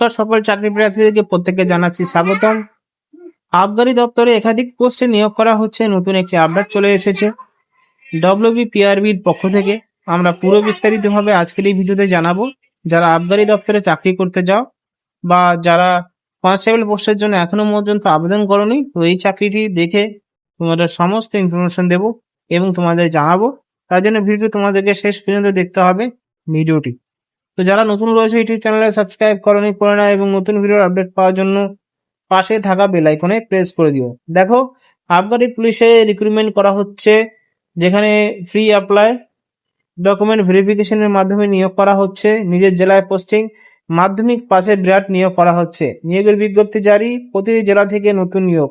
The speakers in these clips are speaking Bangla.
তো সকল চাকরি প্রার্থীদেরকে প্রত্যেককে জানাচ্ছি স্বাগতম। আবগারি দপ্তরে একাধিক পোস্টে নিয়োগ করা হচ্ছে, নতুন একটি আপডেট চলে এসেছে। ডব্লিউবিপিআরবির পক্ষ থেকে আমরা পুরো বিস্তারিতভাবে আজকের এই ভিডিওতে জানাব, যারা আবগারি দপ্তরে চাকরি করতে যাও বা যারা কনস্টেবল পোস্টের জন্য এখনও পর্যন্ত আবেদন করনি, তো এই চাকরিটি দেখে তোমাদের সমস্ত ইনফরমেশন দেব এবং তোমাদের জানাব। তার জন্য ভিডিও তোমাদেরকে শেষ পর্যন্ত দেখতে হবে ভিডিওটি। তো যারা নতুন রয়েছে, ইউটিউব চ্যানেলে সাবস্ক্রাইব করনি, করে না এবং নতুন ভিডিওর আপডেট পাওয়ার জন্য পাশে থাকা বেল আইকনে প্রেস করে দিও। দেখো আবগারি পুলিশে রিক্রুটমেন্ট করা হচ্ছে, যেখানে ফ্রি অ্যাপ্লাই ডকুমেন্ট ভেরিফিকেশনের মাধ্যমে নিয়োগ করা হচ্ছে, নিজের জেলায় পোস্টিং মাধ্যমিক পাশে বিরাট নিয়োগ করা হচ্ছে। নিয়োগের বিজ্ঞপ্তি জারি, প্রতিটি জেলা থেকে নতুন নিয়োগ।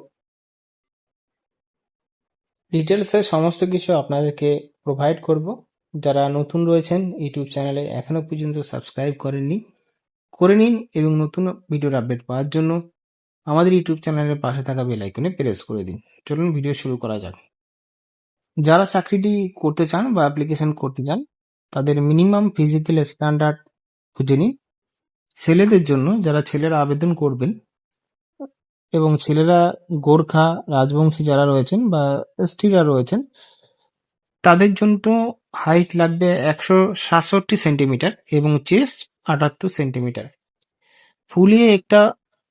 ডিটেলসে সমস্ত কিছু আপনাদেরকে প্রোভাইড করব। যারা নতুন রয়েছেন ইউটিউব চ্যানেলে এখনও পর্যন্ত সাবস্ক্রাইব করেননি, করে নিন এবং নতুন ভিডিওর আপডেট পাওয়ার জন্য আমাদের ইউটিউব চ্যানেলের পাশে থাকা বেল আইকনে প্রেস করে দিন। চলুন ভিডিও শুরু করা যাক। যারা চাকরিটি করতে চান বা অ্যাপ্লিকেশন করতে চান, তাদের মিনিমাম ফিজিক্যাল স্ট্যান্ডার্ড খুঁজে নিন। ছেলেদের জন্য যারা ছেলেরা আবেদন করবেন এবং ছেলেরা গোর্খা, রাজবংশী যারা রয়েছেন বা এসটিরা রয়েছেন তাদের জন্য হাইট লাগবে একশো সাতষট্টি সেন্টিমিটার এবং চেস্ট আটাত্তর সেন্টিমিটার ফুলিয়ে একটা,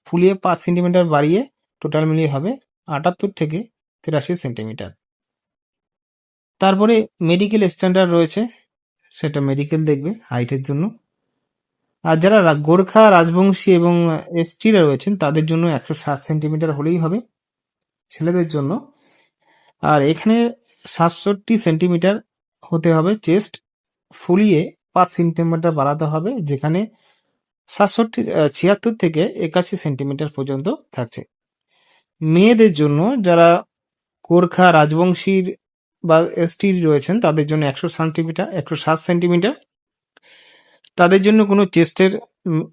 ফুলিয়ে পাঁচ সেন্টিমিটার বাড়িয়ে টোটাল মিলিয়ে হবে আটাত্তর থেকে তিরাশি সেন্টিমিটার তারপরে মেডিকেল স্ট্যান্ডার্ড রয়েছে, সেটা মেডিকেল দেখবে হাইটের জন্য। আর যারা গোর্খা, রাজবংশী এবং এসটিরা রয়েছেন, তাদের জন্য একশো সাত সেন্টিমিটার হলেই হবে ছেলেদের জন্য। আর এখানে সাতষট্টি সেন্টিমিটার হতে হবে চেস্ট, ফুলিয়ে পাঁচ সেন্টিমিটার বাড়াতে হবে, যেখানে সাতষট্টি ছিয়াত্তর থেকে একাশি সেন্টিমিটার পর্যন্ত থাকছে। মেয়েদের জন্য যারা গোর্খা রাজবংশীর বা এসটি রয়েছেন, তাদের জন্য একশো সেন্টিমিটার, একশো সাত সেন্টিমিটার। তাদের জন্য কোনো চেস্টের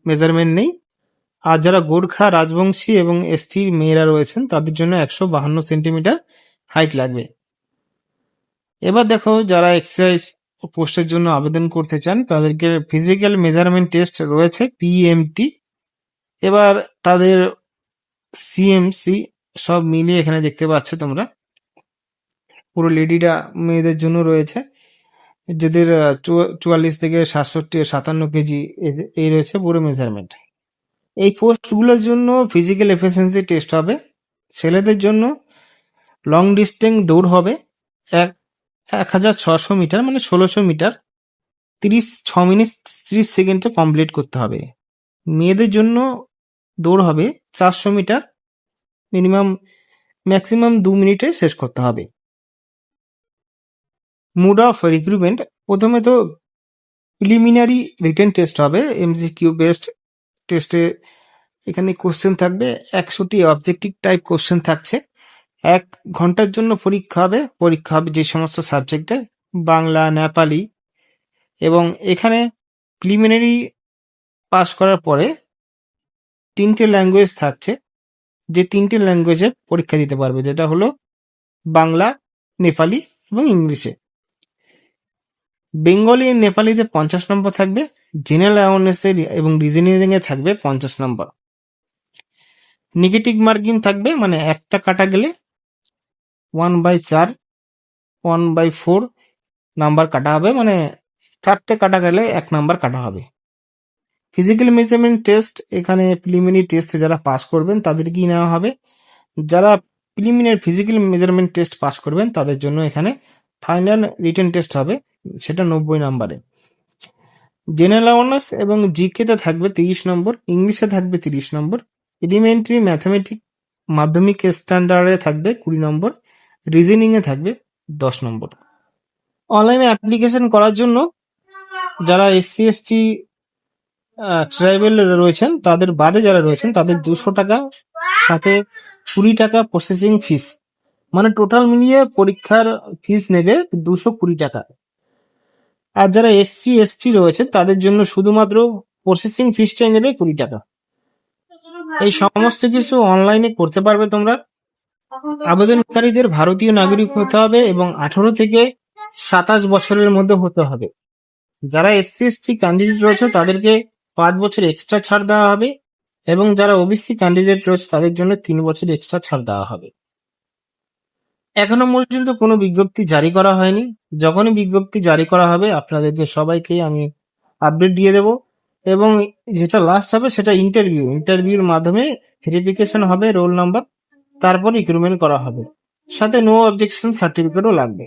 মেজারমেন্ট নেই। আর যারা গোর্খা রাজবংশী এবং এসটির মেয়েরা রয়েছেন, তাদের জন্য একশো বাহান্ন সেন্টিমিটার হাইট লাগবে। এবার দেখো যারা এক্সারসাইজ পোস্টের জন্য আবেদন করতে চান, তাদেরকে ফিজিক্যাল মেজারমেন্ট টেস্ট রয়েছে পিএমটি এবার তাদের সিএমসি সব মিলিয়ে এখানে দেখতে পাচ্ছ তোমরা। পুরো লেডিরা মেয়েদের জন্য রয়েছে। যাদের চুয়া- চুয়াল্লিশ থেকে সাতষট্টি, সাতান্ন কেজি এই রয়েছে পুরো মেজারমেন্ট এই পোস্টগুলোর জন্য ফিজিক্যাল এফিসিয়েন্সি টেস্ট হবে। ছেলেদের জন্য লং ডিস্টেন্স দৌড় হবে। এক এক হাজার ছশো মিটার মানে ষোলোশো মিটার তিরিশ, ছ মিনিট, ত্রিশ সেকেন্ডে কমপ্লিট করতে হবে। মেয়েদের জন্য দৌড় হবে চারশো মিটার। মিনিমাম ম্যাক্সিমাম দু মিনিটে শেষ করতে হবে। মুড অফ রিক্রুটমেন্ট প্রথমে তো প্রিলিমিনারি রিটেন টেস্ট হবে এমজিকিউ বেস্ট টেস্টে এখানে কোশ্চেন থাকবে, একশোটি অবজেক্টিভ টাইপ কোশ্চেন থাকছে। এক ঘণ্টার জন্য পরীক্ষা হবে। পরীক্ষা হবে যে সমস্ত সাবজেক্টে বাংলা, নেপালি এবং এখানে প্রিলিমিনারি পাস করার পরে তিনটে ল্যাঙ্গুয়েজ থাকছে। যে তিনটে ল্যাঙ্গুয়েজে পরীক্ষা দিতে পারবে, যেটা হলো বাংলা, নেপালি এবং ইংলিশে। বেঙ্গলি নেপালিতে পঞ্চাশ নম্বর থাকবে জেনারেল অ্যাওয়ারনেসে এবং রিজনিং এ থাকবে পঞ্চাশ নম্বর। নেগেটিভ মার্কিং থাকবে মানে একটা কাটা গেলে ওয়ান বাই চার, ওয়ান বাই ফোর নাম্বার কাটা হবে মানে চারটে কাটা গেলে এক নাম্বার কাটা হবে। ফিজিক্যাল মেজারমেন্ট টেস্ট এখানে প্রিলিমিনারি টেস্টে যারা পাস করবেন তাদেরকেই নেওয়া হবে? যারা preliminary physical measurement test pass করবেন, তাদের জন্য এখানে ফাইনাল রিটেন টেস্ট হবে, সেটা নব্বই নাম্বারে। জেনারেল অ্যাওয়ারনেস এবং জিকেতে থাকবে তিরিশ নম্বর ইংলিশে থাকবে তিরিশ নম্বর এলিমেন্টারি ম্যাথামেটিক মাধ্যমিক স্ট্যান্ডার্ডে থাকবে কুড়ি নম্বর রিজনিং এ থাকবে দশ নম্বর। অনলাইনে অ্যাপ্লিকেশন করার জন্য যারা এসসি এসটি ট্রাইবেল রয়েছেন, তাদের বাদে যারা রয়েছেন, তাদের দুশো টাকা সাথে কুড়ি টাকা প্রসেসিং ফিস মানে টোটাল মিলিয়ে পরীক্ষার ফিস নেবে দুশো কুড়ি টাকা। আর যারা এসসি এসটি রয়েছে তাদের জন্য শুধুমাত্র প্রসেসিং ফিসটাই নেবে কুড়ি টাকা। এই সমস্ত কিছু অনলাইনে করতে পারবে তোমরা। আবেদনকারীদের ভারতীয় নাগরিক হতে হবে এবং আঠারো থেকে সাতাশ বছরের মধ্যে হতে হবে। যারা এসসি এসটি ক্যান্ডিডেট রয়েছে, তাদেরকে পাঁচ বছর এক্সট্রা ছাড় দেওয়া হবে এবং যারা ওবিসি ক্যান্ডিডেট রয়েছে, তাদের জন্য তিন বছর এক্সট্রা ছাড় দেওয়া হবে। এখনও পর্যন্ত কোনো বিজ্ঞপ্তি জারি করা হয়নি। যখনই বিজ্ঞপ্তি জারি করা হবে, আপনাদেরকে সবাইকে আমি আপডেট দিয়ে দেব। এবং যেটা লাস্ট হবে, সেটা ইন্টারভিউ ইন্টারভিউর মাধ্যমে ভেরিফিকেশন হবে রোল নাম্বার তারপর রিক্রুটমেন্ট করা হবে। সাথে নো অবজেকশন সার্টিফিকেটও লাগবে।